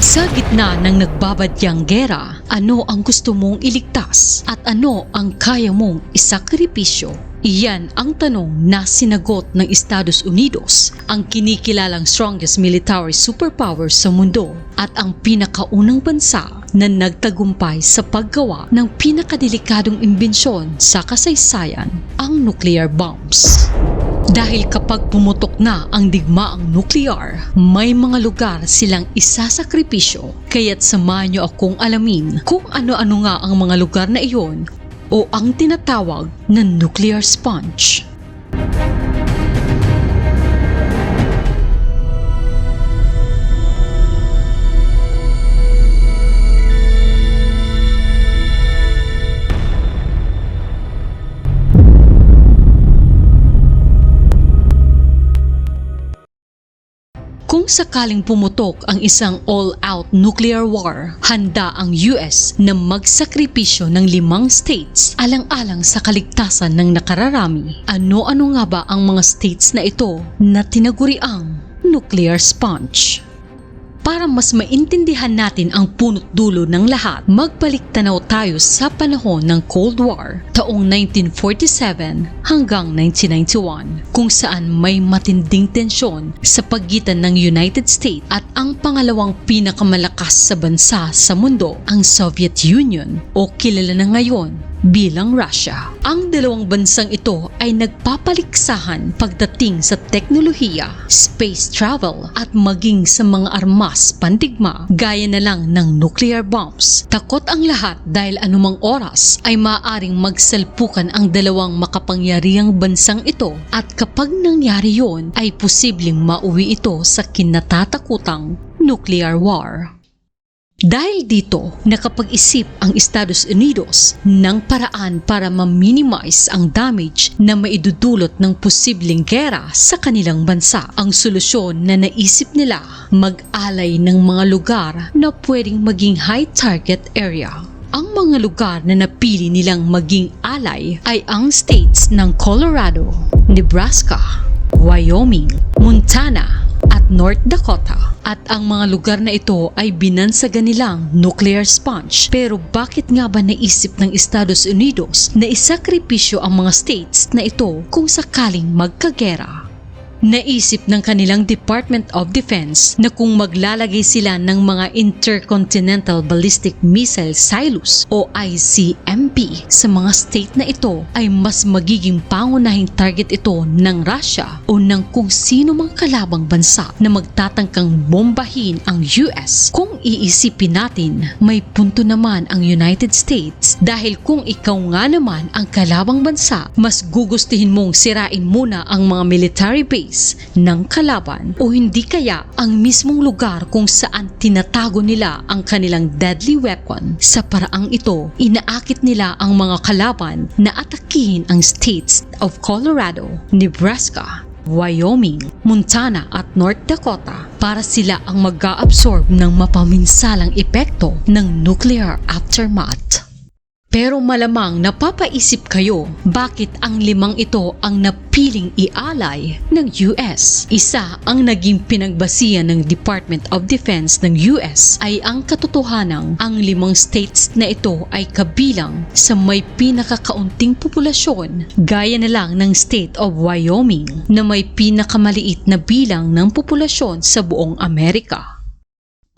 Sa gitna ng nagbabadyang gera, ano ang gusto mong iligtas at ano ang kaya mong isakripisyo? Iyan ang tanong na sinagot ng Estados Unidos, ang kinikilalang strongest military superpower sa mundo at ang pinakaunang bansa na nagtagumpay sa paggawa ng pinakadelikadong imbensyon sa kasaysayan, ang nuclear bombs. Dahil kapag pumutok na ang digmaang nuklear, may mga lugar silang isasakripisyo. Kaya't samahan niyo akong alamin kung ano-ano nga ang mga lugar na iyon o ang tinatawag na nuclear sponge. Kung sakaling pumutok ang isang all-out nuclear war, handa ang US na magsakripisyo ng limang states alang-alang sa kaligtasan ng nakararami. Ano-ano nga ba ang mga states na ito na tinaguriang nuclear sponge? Para mas maintindihan natin ang punot dulo ng lahat, magbalik tanaw tayo sa panahon ng Cold War, taong 1947 hanggang 1991, kung saan may matinding tensyon sa pagitan ng United States at ang pangalawang pinakamalakas sa bansa sa mundo, ang Soviet Union o kilala na ngayon bilang Russia. Ang dalawang bansang ito ay nagpapaliksahan pagdating sa teknolohiya, space travel at maging sa mga armas pandigma gaya na lang ng nuclear bombs. Takot ang lahat dahil anumang oras ay maaring magsalpukan ang dalawang makapangyarihang bansang ito at kapag nangyari yon ay posibleng mauwi ito sa kinatatakutang nuclear war. Dahil dito, nakapag-isip ang Estados Unidos ng paraan para ma-minimize ang damage na maidudulot ng posibleng gera sa kanilang bansa. Ang solusyon na naisip nila, mag-alay ng mga lugar na pwedeng maging high target area. Ang mga lugar na napili nilang maging alay ay ang states ng Colorado, Nebraska, Wyoming, Montana, North Dakota. At ang mga lugar na ito ay binansagan nilang nuclear sponge. Pero bakit nga ba naisip ng Estados Unidos na isakripisyo ang mga states na ito kung sakaling magkagera? Naisip ng kanilang Department of Defense na kung maglalagay sila ng mga Intercontinental Ballistic Missile Silos o ICMP sa mga state na ito ay mas magiging pangunahing target ito ng Russia o ng kung sino mang kalabang bansa na magtatangkang bombahin ang US. Kung iisipin natin, may punto naman ang United States dahil kung ikaw nga naman ang kalabang bansa, mas gugustuhin mong sirain muna ang mga military base ng kalaban o hindi kaya ang mismong lugar kung saan tinatago nila ang kanilang deadly weapon. Sa paraang ito, inaakit nila ang mga kalaban na atakihin ang states of Colorado, Nebraska, Wyoming, Montana at North Dakota para sila ang mag-absorb ng mapaminsalang epekto ng nuclear aftermath. Pero malamang napapaisip kayo bakit ang limang ito ang napiling ialay ng US. Isa ang naging pinagbasihan ng Department of Defense ng US ay ang katotohanang ang limang states na ito ay kabilang sa may pinakakaunting populasyon gaya na lang ng state of Wyoming na may pinakamaliit na bilang ng populasyon sa buong Amerika.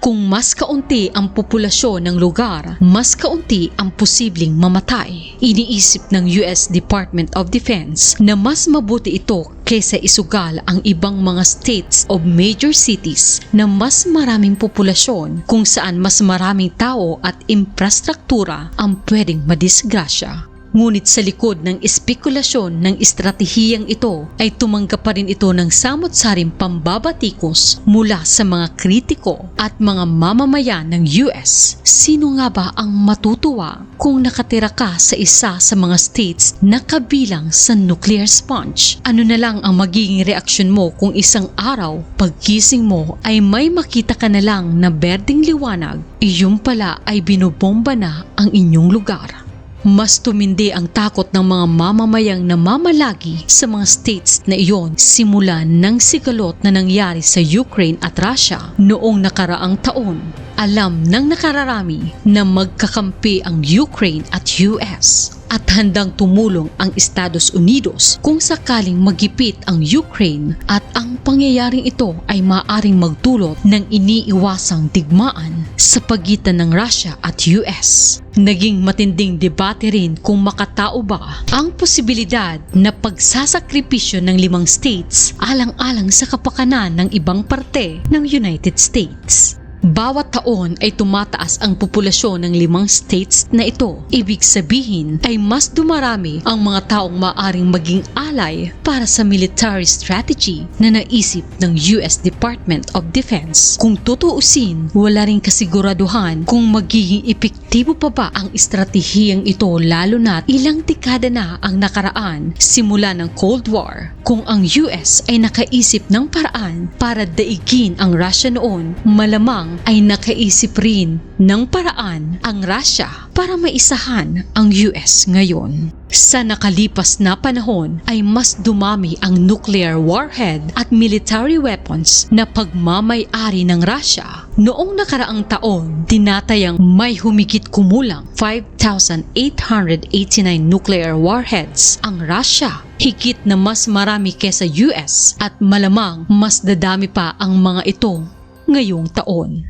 Kung mas kaunti ang populasyon ng lugar, mas kaunti ang posibleng mamatay. Iniisip ng US Department of Defense na mas mabuti ito kaysa isugal ang ibang mga states of major cities na mas maraming populasyon kung saan mas maraming tao at infrastruktura ang pwedeng madisgrasya. Ngunit sa likod ng espekulasyon ng estratehiyang ito ay tumanggap pa rin ito ng samot-saring pambabatikos mula sa mga kritiko at mga mamamayan ng US. Sino nga ba ang matutuwa kung nakatira ka sa isa sa mga states na kabilang sa nuclear sponge? Ano na lang ang magiging reaksyon mo kung isang araw pagkising mo ay may makita ka na lang na berdeng liwanag, iyon pala ay binobomba na ang inyong lugar? Mas tumindi ang takot ng mga mamamayang namamalagi sa mga states na iyon simula ng sigalot na nangyari sa Ukraine at Russia noong nakaraang taon. alam ng nakararami na magkakampi ang Ukraine at US at handang tumulong ang Estados Unidos kung sakaling magipit ang Ukraine at ang pangyayaring ito ay maaring magdulot ng iniiwasang digmaan sa pagitan ng Russia at US. Naging matinding debate rin kung makatao ba ang posibilidad na pagsasakripisyo ng limang states alang-alang sa kapakanan ng ibang parte ng United States. Bawat taon ay tumataas ang populasyon ng limang states na ito. Ibig sabihin ay mas dumarami ang mga taong maaring maging alay para sa military strategy na naisip ng US Department of Defense. Kung tutuusin, wala ring kasiguraduhan kung magiging epektibo pa ba ang estratehiyang ito lalo na ilang dekada na ang nakaraan simula ng Cold War. Kung ang US ay nakaisip ng paraan para daigin ang Russia noon, malamang ay nakaisip rin ng paraan ang Russia para maisahan ang US ngayon. Sa nakalipas na panahon ay mas dumami ang nuclear warhead at military weapons na pagmamay-ari ng Russia. Noong nakaraang taon, tinatayang may humigit kumulang 5,889 nuclear warheads ang Russia. Higit na mas marami kesa US at malamang mas dadami pa ang mga ito ngayong taon.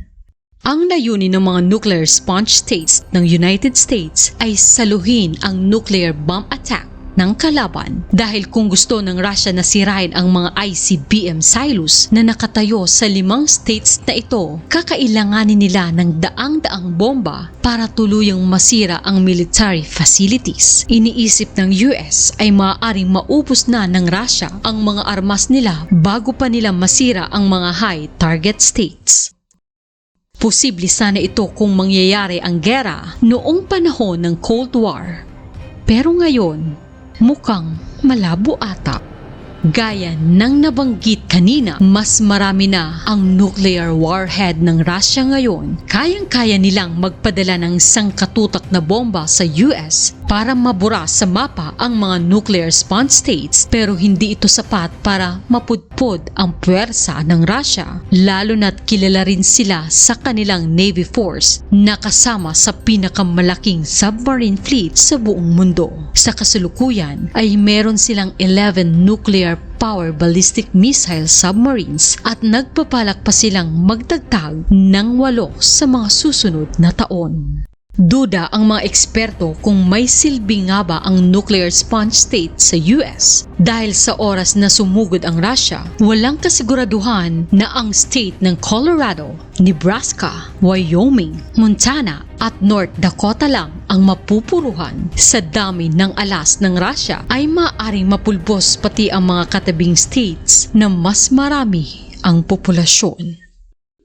Ang layunin ng mga nuclear sponge states ng United States ay saluhin ang nuclear bomb attack ng kalaban dahil kung gusto ng Russia na sirain ang mga ICBM silos na nakatayo sa limang states na ito, kakailanganin nila ng daang-daang bomba para tuluyang masira ang military facilities. Iniisip ng US ay maaaring maubos na ng Russia ang mga armas nila bago pa nila masira ang mga high target states. Posible sana ito kung mangyayari ang gera noong panahon ng Cold War. Pero ngayon, mukhang malabo ata. Gaya ng nabanggit kanina, mas marami na ang nuclear warhead ng Russia ngayon. Kayang-kaya nilang magpadala ng sangkatutak na bomba sa US para mabura sa mapa ang mga nuclear sponge states pero hindi ito sapat para mapudpod ang puwersa ng Russia lalo na't kilala rin sila sa kanilang Navy Force na kasama sa pinakamalaking submarine fleet sa buong mundo. Sa kasulukuyan ay meron silang 11 nuclear power ballistic missile submarines at nagpapalak pa silang magdagdag ng walo sa mga susunod na taon. Duda ang mga eksperto kung may silbi nga ba ang nuclear sponge state sa US dahil sa oras na sumugod ang Russia, walang kasiguraduhan na ang state ng Colorado, Nebraska, Wyoming, Montana at North Dakota lang ang mapupuruhan sa dami ng alas ng Russia ay maaring mapulbos pati ang mga katabing states na mas marami ang populasyon.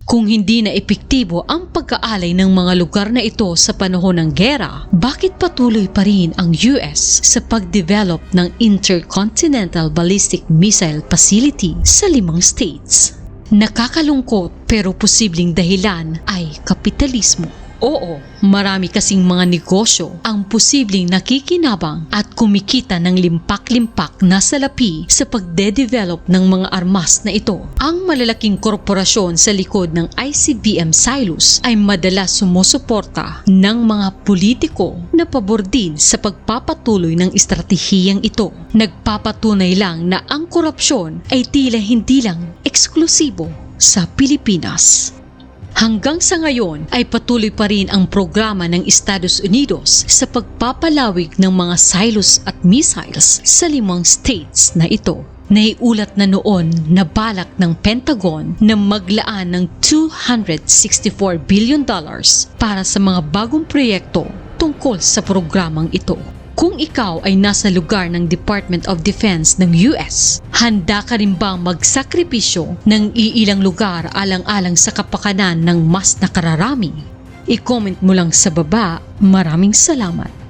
Kung hindi na epektibo ang pagkaalay ng mga lugar na ito sa panahon ng gera, bakit patuloy pa rin ang US sa pag-develop ng Intercontinental Ballistic Missile Facility sa limang states? Nakakalungkot pero posibleng dahilan ay kapitalismo. Oo, marami kasing mga negosyo ang posibleng nakikinabang at kumikita ng limpak-limpak na salapi sa pagde-develop ng mga armas na ito. Ang malalaking korporasyon sa likod ng ICBM silos ay madalas sumusuporta ng mga politiko na pabor din sa pagpapatuloy ng estratehiyang ito. Nagpapatunay lang na ang korupsyon ay tila hindi lang eksklusibo sa Pilipinas. Hanggang sa ngayon ay patuloy pa rin ang programa ng Estados Unidos sa pagpapalawig ng mga silos at missiles sa limang states na ito. Naiulat na noon na balak ng Pentagon na maglaan ng 264 billion dollars para sa mga bagong proyekto tungkol sa programang ito. Kung ikaw ay nasa lugar ng Department of Defense ng US, handa ka rin bang magsakripisyo ng iilang lugar alang-alang sa kapakanan ng mas nakararami? I-comment mo lang sa baba. Maraming salamat.